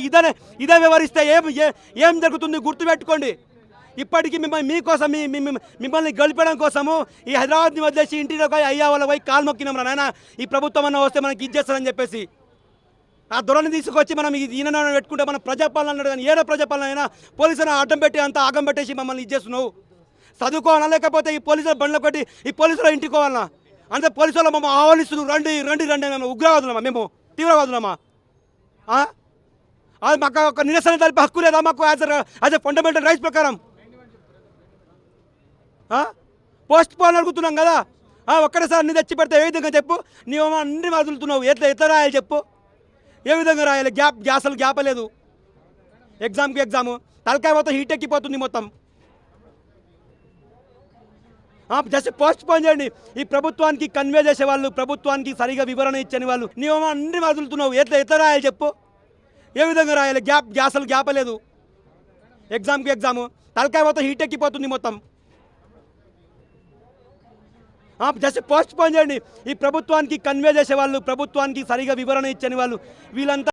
ఇదే ఇదే వివరిస్తే ఏం ఏ- ఏం జరుగుతుంది గుర్తుపెట్టుకోండి. ఇప్పటికీ మిమ్మల్ని మీకోసం మీ మిమ్మల్ని గెలిపడం కోసము ఈ హైదరాబాద్ని వదిలేసి ఇంటిలో పోయి అయ్యా వాళ్ళ పోయి కాలు మొక్కినాం రా నాయన. ఈ ప్రభుత్వం అన్న వస్తే మనకి ఇచ్చేస్తారని చెప్పేసి. ఆ దొరని తీసుకొచ్చి మనం ఈయన పెట్టుకుంటే మన ప్రజాపాలన అన్నాడు కానీ ఏదో ప్రజాపాలన అయినా పోలీసులను అడ్డం పెట్టి అంత ఆగం పెట్టేసి మమ్మల్ని ఇచ్చేస్తున్నావు. చదువుకోవాలా లేకపోతే ఈ పోలీసుల బండ్లు కొట్టి ఈ పోలీసులు ఇంటికి అంటే పోలీసులు మమ్మల్ని ఆహ్వానిస్తున్నారు. రండి రండి రండి మేము ఉగ్రవాదులమా మేము? తీవ్రవాదులమా? అది మాకు ఒక నిరసన తెలిపే హక్కు లేదా మాకు as as a fundamental rights ప్రకారం? పోస్ట్ పోన్ అడుగుతున్నాం కదా. ఆ, ఒక్కడేసారి తెచ్చి పెడితే ఏ విధంగా చెప్పు? నీవేమో అన్ని వదులుతున్నావు. ఎట్లా ఎట్లా రాయాలి చెప్పు? ఏ విధంగా రాయాలి? గ్యాప్ గ్యాసలు గ్యాప్ లేదు. ఎగ్జామ్కి ఎగ్జాము తలకాయ మొత్తం హీట్ ఎక్కిపోతుంది మొత్తం. జస్ట్ పోస్ట్ పోన్ చేయండి. ఈ ప్రభుత్వానికి కన్వే చేసే వాళ్ళు ప్రభుత్వానికి సరిగా వివరణ ఇచ్చని వాళ్ళు నీవేమో అన్ని వదులుతున్నావు. ఎట్లా ఎట్లా రాయాలి చెప్పు? ఏ విధంగా రాయాలి? గ్యాప్ గ్యాసలు గ్యాప్ లేదు. ఎగ్జామ్కి ఎగ్జాము తలకాయ మొత్తం హీట్ ఎక్కిపోతుంది మొత్తం. జస్ట్ పోస్ట్ పోన్ చేయండి. ఈ ప్రభుత్వానికి కన్వే చేసే వాళ్ళు ప్రభుత్వానికి సరిగా వివరణ ఇచ్చని వాళ్ళు వీళ్ళంతా